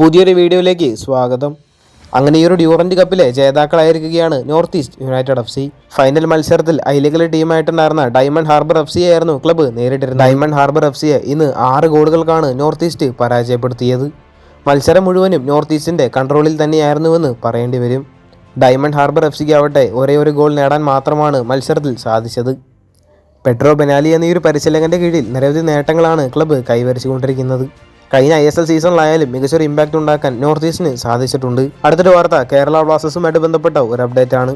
പുതിയൊരു വീഡിയോയിലേക്ക് സ്വാഗതം. അങ്ങനെ ഈ ഒരു ഡ്യൂറന്റ് കപ്പിലെ ജേതാക്കളായിരിക്കുകയാണ് North East United F C. Final മത്സരത്തിൽ ഐലീഗിലെ ടീമായിട്ടുണ്ടായിരുന്ന ഡയമണ്ട് ഹാർബർ എഫ് സിയെ ആയിരുന്നു ക്ലബ്ബ് നേരിട്ടിരുന്നത്. ഡയമണ്ട് ഹാർബർ എഫ് സിയെ ഇന്ന് ആറ് ഗോളുകൾക്കാണ് നോർത്ത് ഈസ്റ്റ് പരാജയപ്പെടുത്തിയത്. മത്സരം മുഴുവനും നോർത്ത് ഈസ്റ്റിന്റെ കൺട്രോളിൽ തന്നെയായിരുന്നുവെന്ന് പറയേണ്ടി വരും. ഡയമണ്ട് ഹാർബർ എഫ് സിക്ക് ആവട്ടെ ഒരേ ഒരു ഗോൾ നേടാൻ മാത്രമാണ് മത്സരത്തിൽ സാധിച്ചത്. പെട്രോ ബെനാലി എന്ന ഈ ഒരു പരിശീലകന്റെ കീഴിൽ നിരവധി നേട്ടങ്ങളാണ് ക്ലബ്ബ് കൈവരിച്ചുകൊണ്ടിരിക്കുന്നത്. കഴിഞ്ഞ ഐ എസ് എൽ സീസണിലായാലും മികച്ചൊരു ഇമ്പാക്റ്റ് ഉണ്ടാക്കാൻ നോർത്ത് ഈസ്റ്റിന് സാധിച്ചിട്ടുണ്ട്. അടുത്തൊരു വാർത്ത കേരള ബ്ലാസ്റ്റേഴ്സുമായിട്ട് ബന്ധപ്പെട്ട ഒരു അപ്ഡേറ്റ് ആണ്.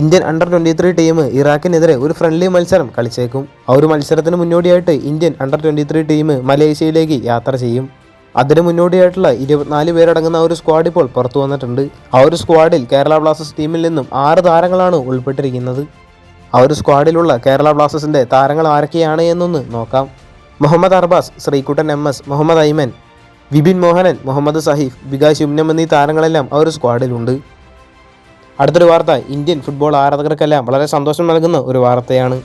Indian under twenty three team ഇറാഖിനെതിരെ ഒരു ഫ്രണ്ട്ലി മത്സരം കളിച്ചേക്കും. ആ ഒരു മത്സരത്തിന് മുന്നോടിയായിട്ട് Indian under twenty three team മലേഷ്യയിലേക്ക് യാത്ര ചെയ്യും. അതിന് മുന്നോടിയായിട്ടുള്ള ഇരുപത്തിനാല് പേരടങ്ങുന്ന ഒരു സ്ക്വാഡ് ഇപ്പോൾ പുറത്തു വന്നിട്ടുണ്ട്. ആ ഒരു സ്ക്വാഡിൽ കേരള ബ്ലാസ്റ്റേഴ്സ് ടീമിൽ നിന്നും ആറ് താരങ്ങളാണ് ഉൾപ്പെട്ടിരിക്കുന്നത്. ആ ഒരു സ്ക്വാഡിലുള്ള കേരള ബ്ലാസ്റ്റേഴ്സിന്റെ താരങ്ങൾ ആരൊക്കെയാണ് എന്നൊന്ന് നോക്കാം. മുഹമ്മദ് അർബാസ് ശ്രീകുട്ടൻ എം എസ് മുഹമ്മദ് ഐമൻ വിപിൻ മോഹനൻ മുഹമ്മദ് സഹീഫ് വികാശ് യുമ്നം എന്നീ താരങ്ങളെല്ലാം ആ ഒരു സ്ക്വാഡിലുണ്ട്. അടുത്തൊരു വാർത്ത ഇന്ത്യൻ ഫുട്ബോൾ ആരാധകർക്കെല്ലാം വളരെ സന്തോഷം നൽകുന്ന ഒരു വാർത്തയാണ്.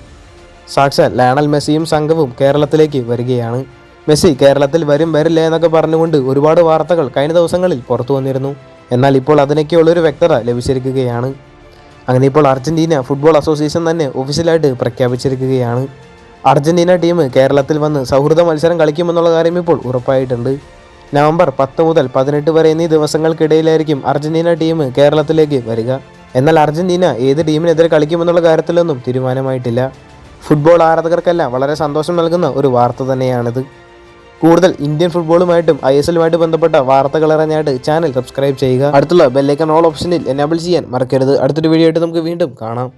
സാക്ഷാൽ ലയണൽ മെസ്സിയും സംഘവും കേരളത്തിലേക്ക് വരികയാണ്. മെസ്സി കേരളത്തിൽ വരും വരില്ല എന്നൊക്കെ പറഞ്ഞുകൊണ്ട് ഒരുപാട് വാർത്തകൾ കഴിഞ്ഞ ദിവസങ്ങളിൽ പുറത്തു വന്നിരുന്നു. എന്നാൽ ഇപ്പോൾ അതിനൊക്കെയുള്ളൊരു വ്യക്തത ലഭിച്ചിരിക്കുകയാണ്. അങ്ങനെ ഇപ്പോൾ അർജന്റീന ഫുട്ബോൾ അസോസിയേഷൻ തന്നെ ഒഫീഷ്യലായിട്ട് പ്രഖ്യാപിച്ചിരിക്കുകയാണ്. അർജന്റീന ടീം കേരളത്തിൽ വന്ന് സൗഹൃദ മത്സരം കളിക്കുമെന്നുള്ള കാര്യം ഇപ്പോൾ ഉറപ്പായിട്ടുണ്ട്. നവംബർ പത്ത് മുതൽ പതിനെട്ട് വരെ എന്നീ ദിവസങ്ങൾക്കിടയിലായിരിക്കും അർജന്റീന ടീം കേരളത്തിലേക്ക് വരിക. എന്നാൽ അർജന്റീന ഏത് ടീമിനെതിരെ കളിക്കുമെന്നുള്ള കാര്യത്തിലൊന്നും തീരുമാനമായിട്ടില്ല. ഫുട്ബോൾ ആരാധകർക്കെല്ലാം വളരെ സന്തോഷം നൽകുന്ന ഒരു വാർത്ത തന്നെയാണിത്. കൂടുതൽ ഇന്ത്യൻ ഫുട്ബോളുമായിട്ടും ഐ എസ് എല്ലുമായിട്ട് ബന്ധപ്പെട്ട വാർത്തകൾ അറിഞ്ഞായിട്ട് ചാനൽ സബ്സ്ക്രൈബ് ചെയ്യുക. അടുത്തുള്ള ബെല്ലൈക്കൺ ഓൾ ഓപ്ഷനിൽ എനാബിൾ ചെയ്യാൻ മറക്കരുത്. അടുത്തൊരു വീഡിയോ ആയിട്ട് നമുക്ക് വീണ്ടും കാണാം.